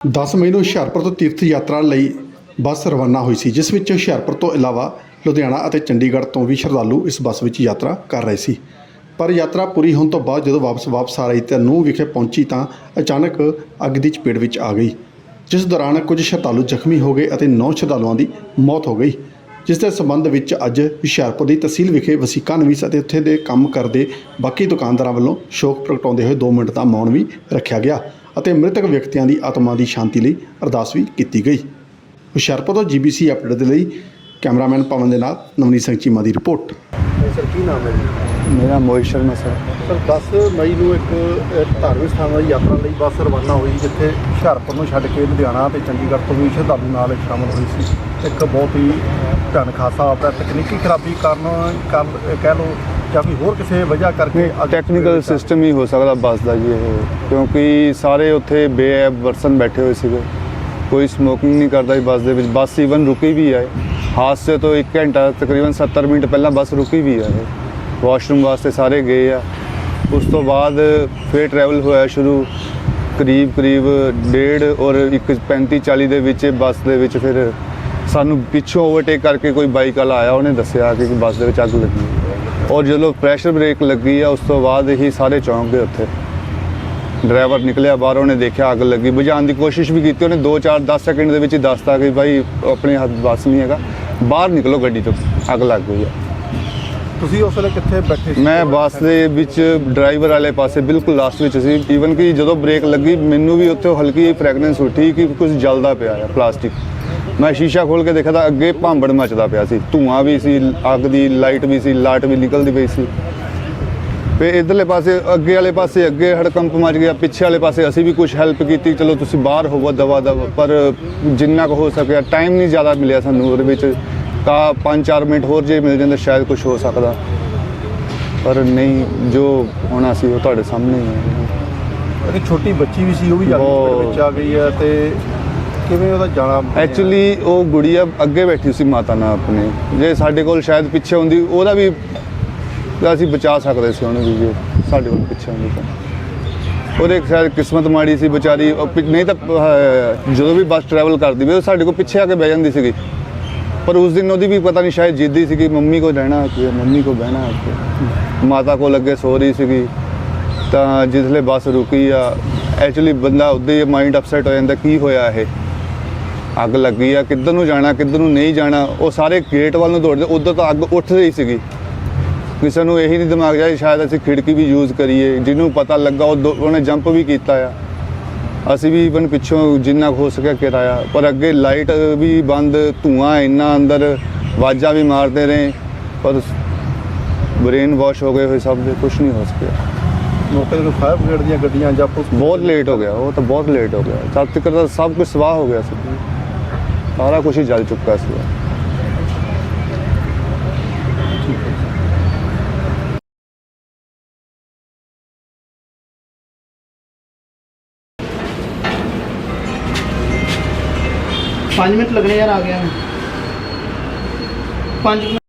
10 ਮਈ ਨੂੰ ਹੁਸ਼ਿਆਰਪੁਰ ਤੋਂ ਤੀਰਥ ਯਾਤਰਾ ਲਈ ਬੱਸ ਰਵਾਨਾ ਹੋਈ ਸੀ, ਜਿਸ ਵਿੱਚ ਹੁਸ਼ਿਆਰਪੁਰ ਤੋਂ ਇਲਾਵਾ ਲੁਧਿਆਣਾ ਅਤੇ ਚੰਡੀਗੜ੍ਹ ਤੋਂ ਵੀ ਸ਼ਰਧਾਲੂ ਇਸ ਬੱਸ ਵਿੱਚ ਯਾਤਰਾ ਕਰ ਰਹੇ ਸੀ। ਪਰ ਯਾਤਰਾ ਪੂਰੀ ਹੋਣ ਤੋਂ ਬਾਅਦ ਜਦੋਂ ਵਾਪਸ ਵਾਪਸ ਆ ਰਹੀ ਤਾਂ ਨੂੰਹ ਵਿਖੇ ਪਹੁੰਚੀ ਤਾਂ ਅਚਾਨਕ ਅੱਗ ਦੀ ਚਪੇਟ ਵਿੱਚ ਆ ਗਈ, ਜਿਸ ਦੌਰਾਨ ਕੁਝ ਸ਼ਰਧਾਲੂ ਜ਼ਖਮੀ ਹੋ ਗਏ ਅਤੇ 9 ਸ਼ਰਧਾਲੂਆਂ ਦੀ ਮੌਤ ਹੋ ਗਈ। ਜਿਸ ਦੇ ਸੰਬੰਧ ਵਿੱਚ ਅੱਜ ਹੁਸ਼ਿਆਰਪੁਰ ਦੀ ਤਹਿਸੀਲ ਵਿਖੇ ਵਸੀਕਾ ਨਵੀਸ ਅਤੇ ਉੱਥੇ ਦੇ ਕੰਮ ਕਰਦੇ ਬਾਕੀ ਦੁਕਾਨਦਾਰਾਂ ਵੱਲੋਂ ਸ਼ੋਕ ਪ੍ਰਗਟਾਉਂਦੇ ਹੋਏ 2 ਮਿੰਟ ਦਾ ਮੌਨ ਵੀ ਰੱਖਿਆ ਗਿਆ। ਅਤੇ ਮ੍ਰਿਤਕ ਵਿਅਕਤੀਆਂ ਦੀ ਆਤਮਾ ਦੀ ਸ਼ਾਂਤੀ ਲਈ ਅਰਦਾਸ ਵੀ ਕੀਤੀ ਗਈ। ਹੁਸ਼ਿਆਰਪੁਰ ਤੋਂ ਜੀਬੀਸੀ ਅਪਡੇਟ ਦੇ ਲਈ ਕੈਮਰਾਮੈਨ ਪਵਨ ਦੇ ਨਾਲ ਨਵਨੀਤ ਸਿੰਘ ਚੀਮਾ ਦੀ ਰਿਪੋਰਟ। ਸਰ ਕੀ ਨਾਮ ਹੈ ਜੀ? ਮੇਰਾ ਮੋਹਿਤ ਸ਼ਰਮਾ ਸਰ। ਸਰ 10 ਮਈ ਨੂੰ ਇੱਕ ਅ, ਧਾਰਮਿਕ ਸਥਾਨਾਂ ਦੀ ਯਾਤਰਾ ਲਈ ਬੱਸ ਰਵਾਨਾ ਹੋਈ ਜਿੱਥੇ ਹੁਸ਼ਿਆਰਪੁਰ ਨੂੰ ਛੱਡ ਕੇ ਲੁਧਿਆਣਾ ਤੇ ਚੰਡੀਗੜ੍ਹ ਤੋਂ ਵੀ ਸ਼ਰਧਾਲੂ ਨਾਲ ਸ਼ਾਮਲ ਹੋਈ ਸੀ। ਇੱਕ ਬਹੁਤ ਹੀ ਭਿਆਨਕ ਹਾਦਸਾ ਵਾਪਰਿਆ ਤਕਨੀਕੀ ਖਰਾਬੀ ਕਾਰਨ ਕਾਰਨ ਕਹਿ ਲਓ ਜਾਂ ਕੋਈ ਹੋਰ ਕਿਸੇ ਵਜ੍ਹਾ ਕਰਕੇ ਟੈਕਨੀਕਲ ਸਿਸਟਮ ਹੀ ਹੋ ਸਕਦਾ ਬੱਸ ਦਾ ਜੀ ਇਹ ਕਿਉਂਕਿ ਸਾਰੇ ਉੱਥੇ ਬੇਅਬ ਪਰਸਨ ਬੈਠੇ ਹੋਏ ਸੀਗੇ। ਕੋਈ ਸਮੋਕਿੰਗ ਨਹੀਂ ਕਰਦਾ ਸੀ ਬੱਸ ਦੇ ਵਿੱਚ ਬੱਸ ਈਵਨ ਰੁਕੀ ਵੀ ਹੈ ਹਾਦਸੇ ਤੋਂ 1 ਘੰਟਾ ਤਕਰੀਬਨ 70 ਮਿੰਟ ਪਹਿਲਾਂ ਬੱਸ ਰੁਕੀ ਵੀ ਹੈ ਵਾਸ਼ਰੂਮ ਵਾਸਤੇ ਸਾਰੇ ਗਏ ਆ। ਉਸ ਤੋਂ ਬਾਅਦ ਫਿਰ ਟਰੈਵਲ ਹੋਇਆ ਸ਼ੁਰੂ, ਕਰੀਬ ਕਰੀਬ ਡੇਢ ਔਰ 1:35 40 ਦੇ ਵਿੱਚ ਬੱਸ ਦੇ ਵਿੱਚ ਫਿਰ ਸਾਨੂੰ ਪਿੱਛੋਂ ਓਵਰਟੇਕ ਕਰਕੇ ਕੋਈ ਬਾਈਕ ਵਾਲਾ ਆਇਆ, ਉਹਨੇ ਦੱਸਿਆ ਕਿ ਬੱਸ ਦੇ ਵਿੱਚ ਅੱਗ ਲੱਗੀ। ਔਰ ਜਦੋਂ ਪ੍ਰੈਸ਼ਰ ਬ੍ਰੇਕ ਲੱਗੀ ਆ, ਉਸ ਤੋਂ ਬਾਅਦ ਹੀ ਸਾਰੇ ਚੌਂਕ ਗਏ ਉੱਥੇ। ਡਰਾਈਵਰ ਨਿਕਲਿਆ ਬਾਹਰ, ਉਹਨੇ ਦੇਖਿਆ ਅੱਗ ਲੱਗੀ। ਬੁਝਾਉਣ ਦੀ ਕੋਸ਼ਿਸ਼ ਵੀ ਕੀਤੀ, ਉਹਨੇ 2-4 10 ਸੈਕਿੰਡ ਦੇ ਵਿੱਚ ਹੀ ਦੱਸਤਾ ਕਿ ਭਾਈ, ਆਪਣੇ ਹੱਥ ਬੱਸ ਨਹੀਂ ਹੈਗਾ। ਬਾਹਰ ਨਿਕਲੋ ਗੱਡੀ ਤੋਂ, ਅੱਗ ਲੱਗ ਗਈ ਆ। ਤੁਸੀਂ ਉਸ ਵੇਲੇ ਕਿੱਥੇ ਬੈਠੇ ਸੀ? ਮੈਂ ਬੱਸ ਦੇ ਵਿੱਚ ਡਰਾਈਵਰ ਵਾਲੇ ਪਾਸੇ ਬਿਲਕੁਲ ਲਾਸਟ ਵਿੱਚ ਸੀ। ਈਵਨ ਕਿ ਜਦੋਂ ਬ੍ਰੇਕ ਲੱਗੀ, ਮੈਨੂੰ ਵੀ ਉੱਥੇ ਹਲਕੀ ਫ੍ਰੈਗਨੈਂਸ ਉੱਠੀ ਕਿ ਕੁਝ ਜਲਦਾ ਪਿਆ ਆ ਪਲਾਸਟਿਕ ਮੈਂ ਸ਼ੀਸ਼ਾ ਖੋਲ ਕੇ ਦੇਖਿਆ ਤਾਂ ਅੱਗੇ ਭਾਂਬੜ ਮਚਦਾ ਪਿਆ ਸੀ। ਧੂਆਂ ਵੀ ਸੀ, ਅੱਗ ਦੀ ਲਾਈਟ ਵੀ ਸੀ, ਲਾਟ ਵੀ ਨਿਕਲਦੀ ਪਈ ਸੀ। ਤੇ ਇਧਰਲੇ ਪਾਸੇ, ਅੱਗੇ ਵਾਲੇ ਪਾਸੇ ਅੱਗੇ ਹੜਕੰਪ ਮਚ ਗਿਆ। ਪਿੱਛੇ ਵਾਲੇ ਪਾਸੇ ਅਸੀਂ ਵੀ ਕੁਝ ਹੈਲਪ ਕੀਤੀ। ਚਲੋ ਤੁਸੀਂ ਬਾਹਰ ਹੋਵੋ ਦਵਾ ਦਵਾ, ਪਰ ਜਿੰਨਾ ਕੁ ਹੋ ਸਕਿਆ ਟਾਈਮ ਨਹੀਂ ਜ਼ਿਆਦਾ ਮਿਲਿਆ ਸਾਨੂੰ ਉਹਦੇ ਵਿੱਚ। ਕਾ 5-4 ਮਿੰਟ ਹੋਰ ਜੇ ਮਿਲ ਜਾਂਦੇ ਸ਼ਾਇਦ ਕੁਝ ਹੋ ਸਕਦਾ। ਪਰ ਨਹੀਂ ਜੋ ਹੋਣਾ ਸੀ ਉਹ ਤੁਹਾਡੇ ਸਾਹਮਣੇ ਹੀ ਇੱਕ ਛੋਟੀ ਬੱਚੀ ਵੀ ਸੀ ਉਹ ਵੀ ਬਹੁਤ। ਚਪੇਟ ਵਿੱਚ ਆ ਗਈ ਹੈ ਤੇ ਕਿਵੇਂ ਉਹਦਾ ਜਾਣਾ ਐਕਚੁਅਲੀ ਉਹ ਗੁੜੀਆ ਅੱਗੇ ਬੈਠੀ ਸੀ ਮਾਤਾ ਨਾਲ ਆਪਣੇ। ਜੇ ਸਾਡੇ ਕੋਲ ਸ਼ਾਇਦ ਪਿੱਛੇ ਹੁੰਦੀ ਉਹਦਾ ਵੀ ਅਸੀਂ ਬਚਾ ਸਕਦੇ ਸੀ ਉਹਨੂੰ ਵੀ ਜੇ ਸਾਡੇ ਕੋਲ ਪਿੱਛੇ ਹੁੰਦੀ ਤਾਂ। ਉਹਦੇ ਸ਼ਾਇਦ ਕਿਸਮਤ ਮਾੜੀ ਸੀ ਵਿਚਾਰੀ ਨਹੀਂ ਤਾਂ ਜਦੋਂ ਵੀ ਬੱਸ ਟਰੈਵਲ ਕਰਦੀ ਵੀ ਉਹ ਸਾਡੇ ਕੋਲ ਪਿੱਛੇ ਆ ਕੇ ਬਹਿ ਜਾਂਦੀ ਸੀਗੀ। ਪਰ ਉਸ ਦਿਨ ਉਹਦੀ ਵੀ ਪਤਾ ਨਹੀਂ ਸ਼ਾਇਦ ਜਿੱਦੀ ਸੀਗੀ, ਮੰਮੀ ਕੋ ਰਹਿਣਾ ਕਿ ਮੰਮੀ ਕੋ ਬਹਿਣਾ ਕਿ ਮਾਤਾ ਕੋਲ ਅੱਗੇ ਸੋ ਰਹੀ ਸੀਗੀ। ਤਾਂ ਜਿਸਲੇ ਬੱਸ ਰੁਕੀ ਆ ਐਕਚੁਅਲੀ ਬੰਦਾ ਉਦੋਂ ਹੀ ਮਾਈਂਡ ਅਪਸੈਟ ਹੋ ਜਾਂਦਾ, ਕੀ ਹੋਇਆ ਇਹ? ਅੱਗ ਲੱਗੀ ਆ, ਕਿੱਧਰ ਨੂੰ ਜਾਣਾ, ਕਿੱਧਰ ਨੂੰ ਨਹੀਂ ਜਾਣਾ, ਉਹ ਸਾਰੇ ਗੇਟ ਵੱਲ ਨੂੰ ਦੌੜਦੇ, ਉਧਰ ਤਾਂ ਅੱਗ ਉੱਠ ਰਹੀ ਸੀਗੀ। ਕਿਸੇ ਨੂੰ ਇਹੀ ਨਹੀਂ ਦਿਮਾਗ ਜਾਈ ਸ਼ਾਇਦ ਅਸੀਂ ਖਿੜਕੀ ਵੀ ਯੂਜ਼ ਕਰੀਏ, ਜਿਹਨੂੰ ਪਤਾ ਲੱਗਾ ਉਹ ਦੋ- ਉਹਨੇ ਜੰਪ ਵੀ ਕੀਤਾ ਆ। ਅਸੀਂ ਵੀ ਇਵਨ ਪਿੱਛੋਂ ਜਿੰਨਾ ਹੋ ਸਕਿਆ ਕਿਰਾਇਆ ਪਰ ਅੱਗੇ ਲਾਈਟ ਵੀ ਬੰਦ ਧੂਆਂ ਇੰਨਾ ਅੰਦਰ ਆਵਾਜ਼ਾਂ ਵੀ ਮਾਰਦੇ ਰਹੇ ਪਰ ਬ੍ਰੇਨ ਵਾਸ਼ ਹੋ ਗਏ ਹੋਏ ਸਭ ਦੇ ਕੁਝ ਨਹੀਂ ਹੋ ਸਕਿਆ। ਮੌਕੇ ਤੇ ਫਾਇਰ ਬ੍ਰਿਗੇਡ ਦੀਆਂ ਗੱਡੀਆਂ ਜਾਂ ਪੁਲਿਸ ਬਹੁਤ ਲੇਟ ਹੋ ਗਿਆ ਉਹ ਤਾਂ ਬਹੁਤ ਲੇਟ ਹੋ ਗਿਆ। ਜਦ ਤੱਕ ਤਾਂ ਸਭ ਕੁਝ ਸਵਾਹ ਹੋ ਗਿਆ ਸੀ। ਸਾਰਾ ਕੁਝ ਹੀ ਜਲ ਚੁੱਕਾ ਸੀ। ਪੰਜ ਮਿੰਟ ਲੱਗਣੇ ਯਾਰ ਆ ਗਿਆ ਪੰਜ